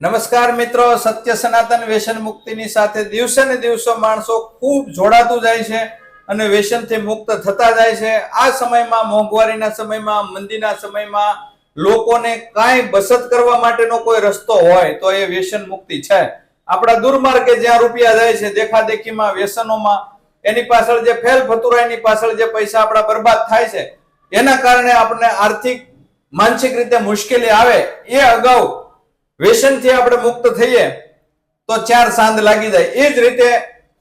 નમસ્કાર મિત્રો, સત્ય સનાતન વ્યસન મુક્તિની સાથે દિવસે ને દિવસો માણસો ખૂબ જોડાતું જાય છે અને વ્યસનથી મુક્ત થતા જાય છે. આ સમયમાં, મોંઘવારીના સમયમાં, મંદીના સમયમાં લોકોને કાંઈ બચત કરવા માટેનો કોઈ રસ્તો હોય તો એ વ્યસન મુક્તિ છે. આપણા દુર્માર્ગે જ્યાં રૂપિયા જાય છે, દેખાદેખીમાં વ્યસનોમાં એની પાછળ જે ફેલ ફતુરાઈની પાછળ જે પૈસા આપણા બરબાદ થાય છે, એના કારણે આપણને આર્થિક, માનસિક રીતે મુશ્કેલી આવે એ અગાઉ વ્યસનથી આપણે મુક્ત થઈએ તો ચાર સાંજ લાગી જાય. એ જ રીતે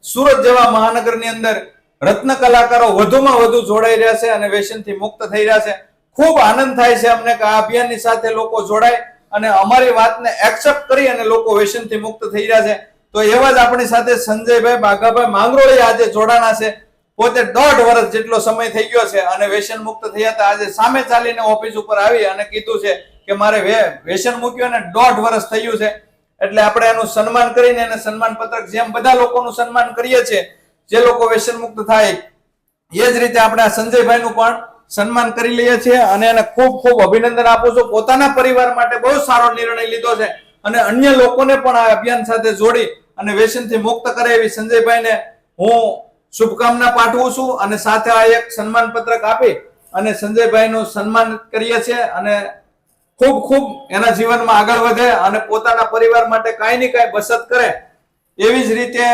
સુરત જેવા મહાનગરની અંદર રત્ન કલાકારો વધુમાં વધુ જોડાઈ રહ્યા છે અને વ્યસનથી મુક્ત થઈ રહ્યા છે. ખૂબ આનંદ થાય છે અમને કે આ અભિયાનની સાથે લોકો જોડાય અને અમારી વાતને એક્સેપ્ટ કરી અને લોકો વ્યસનથી મુક્ત થઈ રહ્યા છે. તો એવા જ આપણી સાથે સંજયભાઈ બાઘાભાઈ માંગરોળી આજે જોડાણા છે. પોતે દોઢ વર્ષ જેટલો સમય થઈ ગયો છે અને વ્યસન મુક્ત થયા હતા. આજે સામે ચાલીને ઓફિસ ઉપર આવી અને કીધું છે કે મારે વે- વ્યસન મૂક્યું અને દોઢ વર્ષ થયું છે. એટલે આપણે એનું સન્માન કરીને એને સન્માન પત્રક જેમ બધા લોકોનું સન્માન કરીએ છીએ, જે લોકો વ્યસન મુક્ત થાય, એ જ રીતે આપણે આ સંજયભાઈનું પણ સન્માન કરી લઈએ છીએ અને એને ખૂબ ખૂબ અભિનંદન આપું છું. પોતાના પરિવાર માટે બહુ સારો નિર્ણય લીધો છે અને અન્ય લોકોને પણ આ અભિયાન સાથે જોડી અને વ્યસનથી મુક્ત કરે એવી સંજયભાઈને હું શુભકામના પાઠવું છું અને સાથે આ એક સન્માન પત્રક આપી અને સંજયભાઈનું સન્માન કરીએ છીએ અને ખૂબ ખૂબ એના જીવનમાં આગળ વધે અને પોતાના પરિવાર માટે કાંઈ ને કાંઈ બચત કરે એવી જ રીતે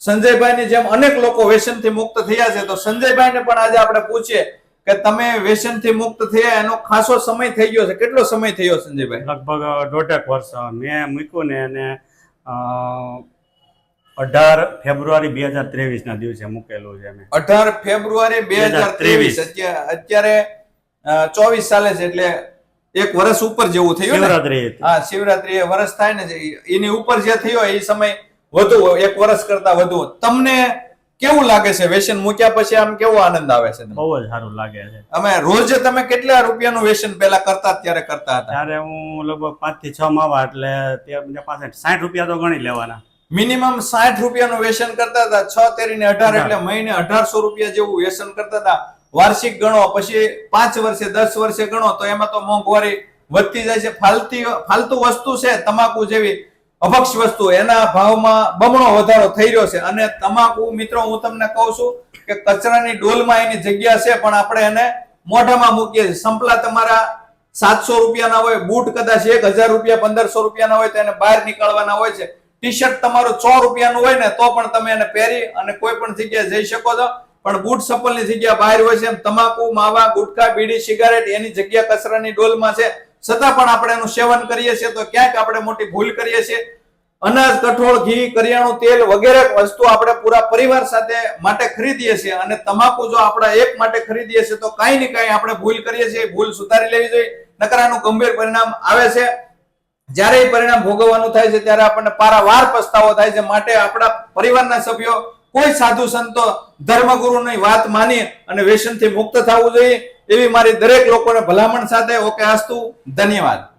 સંજયભાઈની જેમ અનેક લોકો વ્યસનથી મુક્ત થયા છે. તો સંજયભાઈને પણ આજે આપણે પૂછીએ કે તમે વ્યસનથી મુક્ત થયા એનો ખાસો સમય થઈ ગયો છે. કેટલો સમય થયો સંજયભાઈ? લગભગ દોઢેક વર્ષ. મેં મૂક્યું ને અને અઢાર ફેબ્રુઆરી બે હજાર ત્રેવીસ ના દિવસે મૂકેલું છે અમે. અઢાર ફેબ્રુઆરી બે હજાર ત્રેવીસ. અત્યારે ચોવીસ ચાલે છે એટલે એક વર્ષ ઉપર જેવું થયું શિવરાત્રી હા શિવરાત્રી વર્ષ થાય ને એની ઉપર જે થયો એ સમય વધુ એક વર્ષ કરતા વધુ. તમને કેવું લાગે છે? વેસન મૂક્યા પછી આમ કેવો આનંદ આવે છે? બહુ જ સારું લાગે છે. અમે રોજ તમે કેટલા રૂપિયાનું વેસન પહેલા કરતા ત્યારે કરતા હતા? ત્યારે હું લગભગ પાંચથી છ માં એટલે ત્યાં બધા પાસે સાઠ રૂપિયા તો ગણી લેવાના. મિનિમમ સાઠ રૂપિયાનું વેસન કરતા હતા છ તેરી ને અઢાર એટલે મહિને અઢારસો રૂપિયા જેવું વ્યસન કરતા હતા. વાર્ષિક ગણો પછી પાંચ વર્ષે દસ વર્ષે ગણો તો એમાં તો મોંઘવારી વધતી જાય છે. ફાલતી ફાલતુ વસ્તુ છે તમાકુ જેવી અભક્ષ વસ્તુ. એના ભાવમાં બમણો વધારો થઈ રહ્યો છે. અને તમાકુ મિત્રો હું તમને કહું છું કે કચરાની ડોલમાં એની જગ્યા છે પણ આપણે એને મોઢામાં મૂકીએ છીએ. સંપલા તમારા સાતસો રૂપિયાના હોય બૂટ કદાચ એક હજાર રૂપિયા પંદરસો રૂપિયાના હોય તો એને બહાર નીકળવાના હોય છે. ટી શર્ટ તમારું સો રૂપિયાનું હોય ને તો પણ તમે એને પહેરી અને કોઈ પણ જગ્યાએ જઈ શકો છો. પણ બૂટ ચપ્પલની જગ્યા બહાર હોય છે એમ તમાકુ, માવા, ગુટખા, બીડી, સિગારેટ, એની જગ્યા કચરાની ડોલમાં છે. છતાં પણ આપણે એનું સેવન કરીએ છીએ તો ક્યાંક આપણે મોટી ભૂલ કરીએ છીએ. અનાજ, કઠોળ, ઘી, કરિયાણું, તેલ વગેરે વસ્તુ આપણે પૂરા પરિવાર સાથે માટે ખરીદીએ છીએ અને તમાકુ જો આપણા એક માટે ખરીદીએ છીએ તો કાંઈ ને કાંઈ આપણે ભૂલ કરીએ છીએ, ભૂલ સુધારી લેવી જોઈએ. નકરાનું ગંભીર પરિણામ આવે છે. જ્યારે એ પરિણામ ભોગવવાનું થાય છે, ત્યારે આપણને પારાવાર પસ્તાવો થાય છે. માટે આપણા પરિવારના સભ્યો કોઈ સાધુ સંતો, ધર્મગુરુની વાત માની અને વ્યસનથી મુક્ત થવું જોઈએ. એવી મારી દરેક લોકોને ભલામણ સાથે ઓકે આસ્તુ ધન્યવાદ.